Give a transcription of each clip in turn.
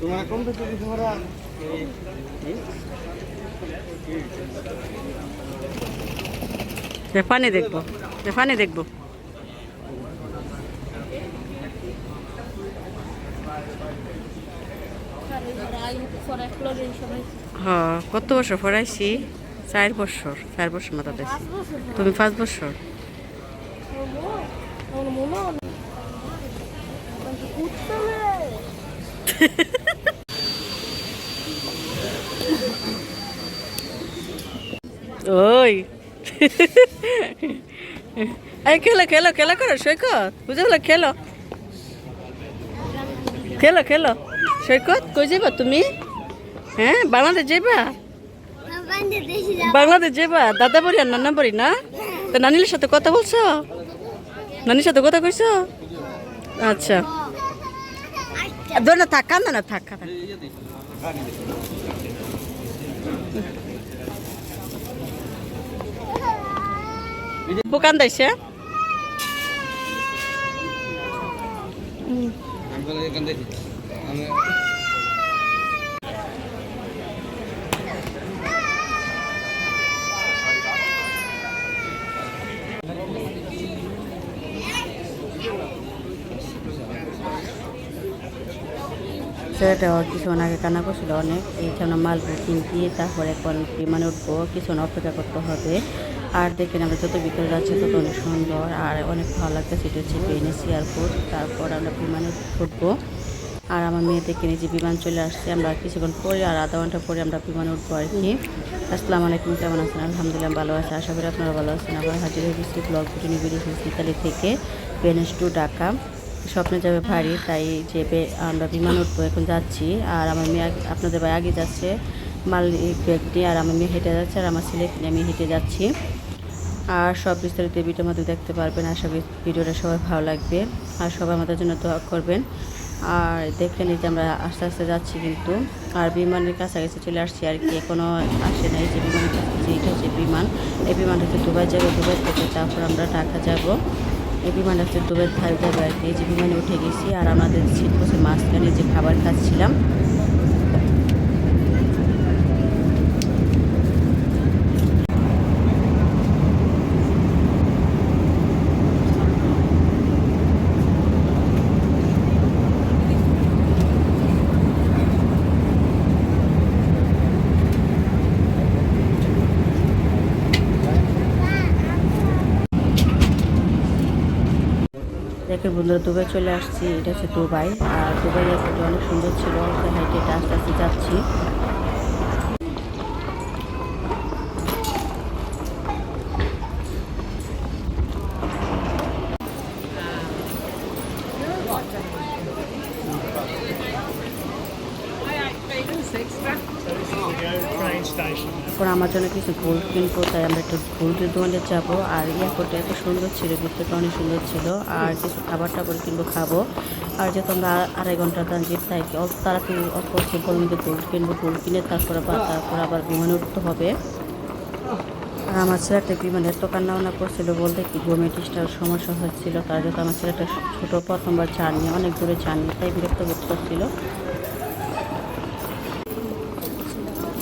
तुम्हारा कौन सा चीज तुम्हारा পানি দেখবো পানি দেখবো হ্যাঁ কত বছর পড়াইছি চার বছর চার বছর মাথা দিয়েছি তুমি পাঁচ বছর ওই। এই খেলো খেলো, খেলা করো, সৈকত। বুঝে বলো খেলো। খেলো খেলো। সৈকত, কই যাবা তুমি? হ্যাঁ বাংলাদেশ যাবা বাংলাদেশ যাবা দাদা বড়ি আর নানা বড়ি না? তো নানির সাথে কথা বলছো? নানির সাথে কথা কইছো? আচ্ছা। ধর না থাক কান্দা না থাক কান্দা না। বুকান ছেলেটাও কিছুক্ষণ আগে কানা করছিল অনেক। এইখানে মাল বুকিং দিয়ে তারপরে এখন বিমানে উঠবো কিছুক্ষণ অপেক্ষা করতে হবে। আর দেখেন আমরা যত ভিতরে যাচ্ছে তত অনেক সুন্দর, আর অনেক ভালো লাগতেছে। সেটা হচ্ছে ভেনিস এয়ারপোর্ট তারপর আমরা বিমানে উঠবো। আর আমার মেয়ে দেখে যে বিমান চলে আসছে, আমরা কিছুক্ষণ পরে আর আধা ঘণ্টা পরে আমরা বিমানে উঠবো আর কি। আসসালামু আলাইকুম, কেমন আছেন? আলহামদুলিল্লাহ ভালো আছে। আশা করি আপনারা ভালো আছেন। আমার হাজির হয়ে গেছি ব্লগ ভিডিও নিয়ে থেকে পেনেস টু ঢাকা স্বপ্নে যাবে ভারী, তাই বে- আমরা বিমান উঠবো, এখন যাচ্ছি। আর আমার মেয়ে আপনাদের ভাই আগে যাচ্ছে মাল ব্যাগ নিয়ে আর আমার মেয়ে হেঁটে যাচ্ছে, আর আমার ছেলে আমি হেঁটে যাচ্ছি। আর সব বিস্তারিত ভিডিওর মধ্যে দেখতে পারবেন, আশা করি ভিডিওটা সবাই ভালো লাগবে। আর সবাই আমাদের জন্য দোয়া করবেন। আর দেখে যে আমরা আস্তে আস্তে যাচ্ছি কিন্তু, আর বিমানের কাছাকাছি চলে আসছি, আর কি এখনও আসে নাই যে বিমানের কাছাকাছি বিমান। এই বিমানটা হচ্ছে দুবাই যাব, দুবাই থেকে তারপর আমরা ঢাকা যাব। এই বিমান হচ্ছে দুবের থালতে এই যে বিমানে উঠে গেছি আর আমাদের শীত মাঝখানে যে খাবার খাচ্ছিলাম দেখে বন্ধুরা দুবাই চলে আসছি। এটা হচ্ছে দুবাই। আর দুবাই অনেক সুন্দর ছিল। হাইটে আস্তে আস্তে যাচ্ছি। এখন আমার জন্য কিছু গোল্ড কিনবো, তাই আমরা একটু গোল্ডের দোকানে যাব। আর এয়ারপোর্টটা এত সুন্দর ছিল ভিতরটা অনেক সুন্দর ছিল। আর কিছু খাবার টাবার কিনবো, খাব। আর যেহেতু আমরা আড়াই ঘণ্টা ট্রানজিট তাই কি অল্প তাড়াতাড়ি, অল্প অল্প মধ্যে গোল্ড কিনবো গোল্ড কিনে তারপর আবার তারপর আবার বিমানে উঠতে হবে। আর আমার ছেলেটা বিমানে এত কান্না বান্না করছিল বলতে কি গোমেটিসটার সমস্যা হচ্ছিল। তার যেহেতু আমার ছেলেটা ছোটো, প্রথমবার জার্নি, অনেক দূরে জার্নি, তাই বিরক্ত বোধ করছিল।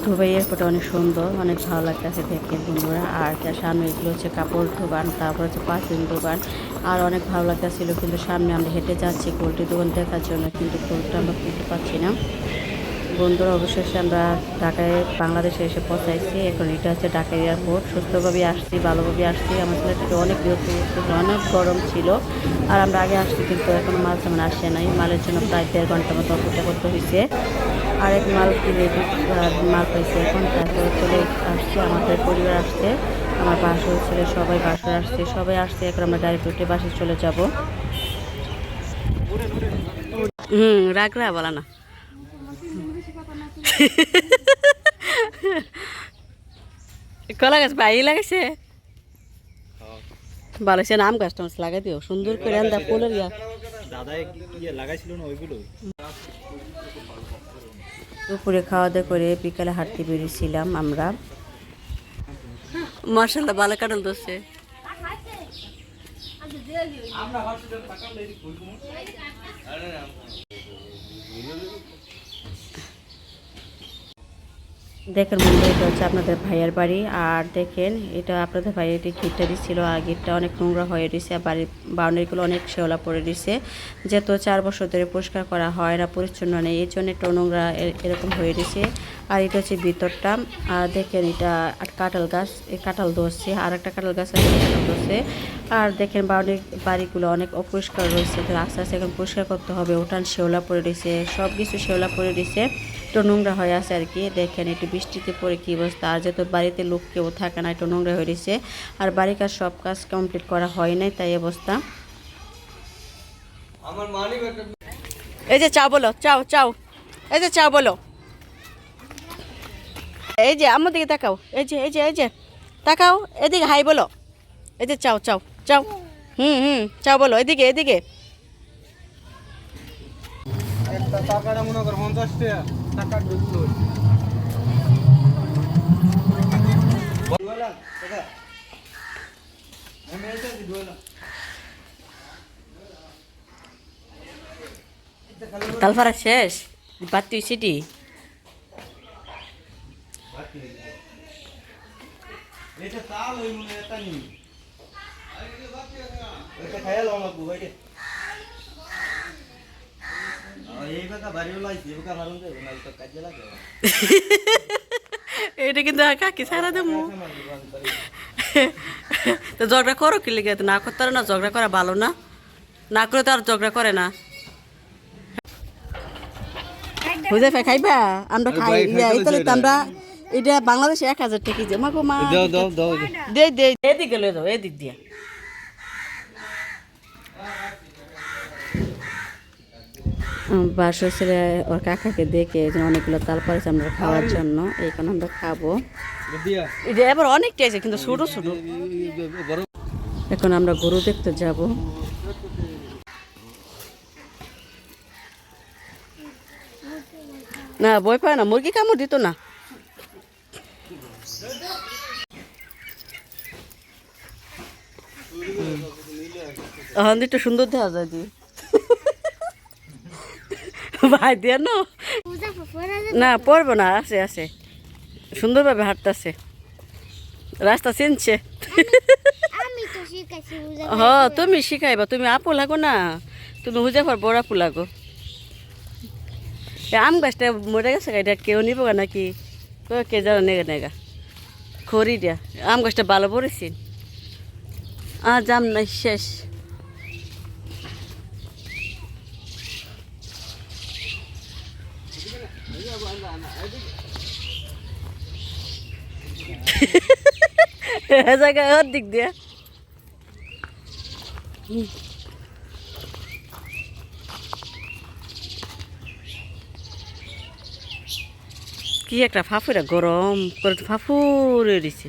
দুবাই এয়ারপোর্ট অনেক সুন্দর, অনেক ভালো লাগতেছে দেখে বন্ধুরা। আর তার সামনে এগুলো হচ্ছে কাপড় দোকান, তারপর হচ্ছে পারফিউম দোকান। আর অনেক ভালো লাগতেছিল, কিন্তু সামনে আমরা হেঁটে যাচ্ছি গোল্ডের দোকান দেখার জন্য, কিন্তু গোল্ডটা আমরা কিনতে পারছি না। বন্ধুরা, অবশেষে আমরা ঢাকায়, বাংলাদেশে এসে পৌঁছাইছি। এখন এটা হচ্ছে ঢাকা এয়ারপোর্ট। সুস্থভাবে আসছি ভালোভাবে আসছি। আমার ছেলেটাকে অনেক বিরক্ত অনেক গরম ছিল। আর আমরা আগে আসছি, কিন্তু এখন মাল তেমন আসে নাই। মালের জন্য প্রায় দেড় ঘণ্টা মতো অপেক্ষা করতে হয়েছে আর এক মাল কিনে মাল পাইছে এখন। তারপরে চলে আসছে আমাদের পরিবার আসছে। আমার বাসর ছেলে, সবাই বাসর আসছে। সবাই আসছে, এখন আমরা ডাইরেক্ট উঠে বাসে চলে যাব। হুম রাখ রাগরা বলা না। কলা গাছ বাই লাগাইছে? ভালো সে আম গাছ টাছ লাগাই দিও। সুন্দর করে আন্দা ফুলের ইয়া। দাদা ইয়ে লাগাইছিল না ওইগুলো দুপুরে খাওয়া দাওয়া করে বিকালে হাঁটতে বেরিয়েছিলাম আমরা। মার্শাল্লাহ ভালো কাটল দোষে দেখেন বন্ধু, এটা হচ্ছে আপনাদের ভাইয়ের বাড়ি। আর দেখেন, এটা আপনাদের ভাইয়ের এটি ঘিরটা দিচ্ছিল আর গিটটা অনেক নোংরা হয়ে দিছে আর বাড়ির বাউন্ডারিগুলো অনেক শেওলা পড়ে দিছে যেহেতু চার বছর ধরে পরিষ্কার করা হয় না, পরিচ্ছন্ন নেই, এই জন্য একটু নোংরা এরকম হয়ে দিছে আর এটা হচ্ছে ভিতরটা। আর দেখেন, এটা কাঁঠাল গাছ কাঁঠাল ধরছে, আর একটা কাঁঠাল গাছ আছে কাঁঠাল ধরছে। আর দেখেন, বাউন্ডারি বাড়িগুলো অনেক অপরিষ্কার রয়েছে আস্তে আস্তে এখন পরিষ্কার করতে হবে, উঠান শেওলা পড়ে দিছে সব কিছু শেওলা পড়ে দিছে একটু নোংরা হয়ে আছে আর কি। দেখেন, একটু বৃষ্টিতে পরে কি অবস্থা? আর যেহেতু বাড়িতে লোক কেউ থাকে না একটু নোংরা হয়ে দিছে আর বাড়ির কাজ সব কাজ কমপ্লিট করা হয় নাই তাই অবস্থা। এই যে চাও বলো চাও চাও। এই যে চাও বলো। এই যে আমার দিকে তাকাও। এই যে এই যে এই যে। তাকাও এদিকে হাই বলো। এই যে চাও চাও চাও। হুম হুম চাও বলো এদিকে এদিকে। টাকাটা মনে কর পঞ্চাশ টাকা টাকা তালফারা শেষ বাতি সিটি এটা তাল হই মনে এটা নি এটা খায়া লাও লাগবো ভাইরে এই বাকা বাড়ি লাইছি এই বাকা মারুন দে না তো কাজে লাগে এটা কিন্তু আর কাকি সারা দেবো তো ঝগড়া করো কি লেগে? না করতে পারে না ঝগড়া করা ভালো না। না করে তো আর ঝগড়া করে না। হুজাইফা খাইবা? আমরা খাই ইয়া ইতালি তো আমরা এটা বাংলাদেশে এক হাজার টাকা যে মা দে দাও দে দে। এদিকে লয়ে যাও এদিক দিয়া। বাসর ছেলে ওর কাকাকে দেখে এই জন্য অনেকগুলো তাল পাড়েছে আমরা খাওয়ার জন্য এই কারণে আমরা খাব। দিয়া এবার অনেকটা আছে কিন্তু ছোট ছোট। এখন আমরা গরু দেখতে যাব। না বই পায় না মুরগি কামড় দিত না। এখন একটু সুন্দর দেখা যায় দি ভাই, দিয়ে না। না পড়ব না, আছে আছে। সুন্দরভাবে হাঁটতেছে। রাস্তা চিনছে। আমি হ, তুমি শিখাইবা, তুমি আপু লাগো না। তুমি হুজাফার বড় আপু লাগো। আম গাছটা মরে গেছে এটা কেউ নিব নাকি? কে জানো, নেগা নেগা। খড়ি দিয়া। আম গাছটা ভালো পড়েছি। আ জাম নাই, শেষ। জায়গায় ওর দিক দিয়ে কি একটা ফাফুরা গরম করে ফাফুরে দিছে।